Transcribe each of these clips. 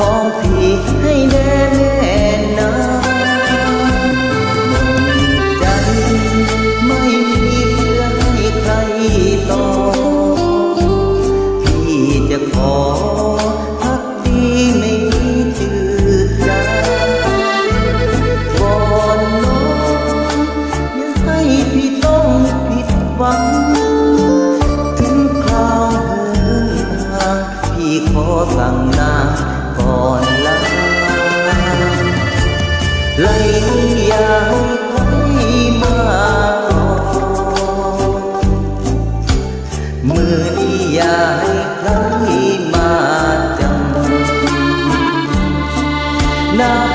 ของพี่ให้แน่แน่นอนใจไม่มีเพื่ใครต่อ พี่จะขอพักดีไม่มีจืดจางก่ออนอย่ให้พี่ต้องผิดหวังขอสั่งนา งก่อนลาไล่อยาให้ใครมาก่อนมือนี้อยาให้ใครมาจำหน้า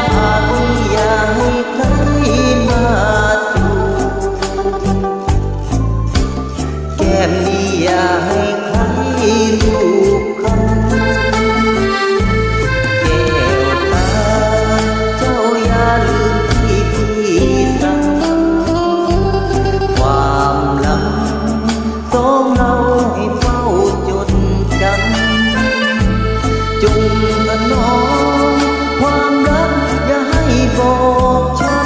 บอกช้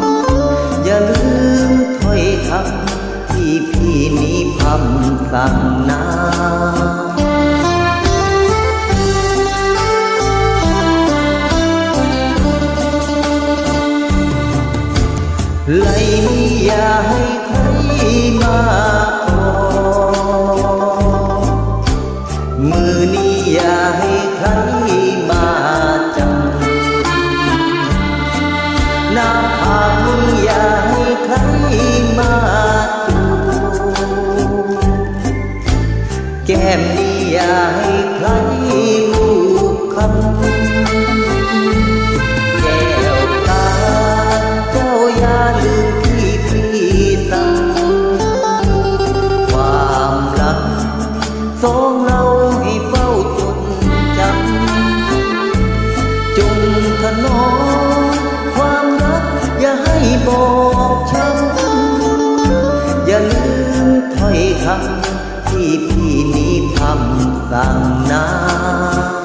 ำอย่าลืมถ้อยคำที่พี่นี้พำสั่งนาไล่อย่าให้ใครมาก่อมือนี้อย่าให้ใคร สองเราให้เฝ้าจดจำจงถนอมความรักอย่าให้บอกช้ำอย่าลืมถ้อยคำที่พี่นี้พำสั่งนา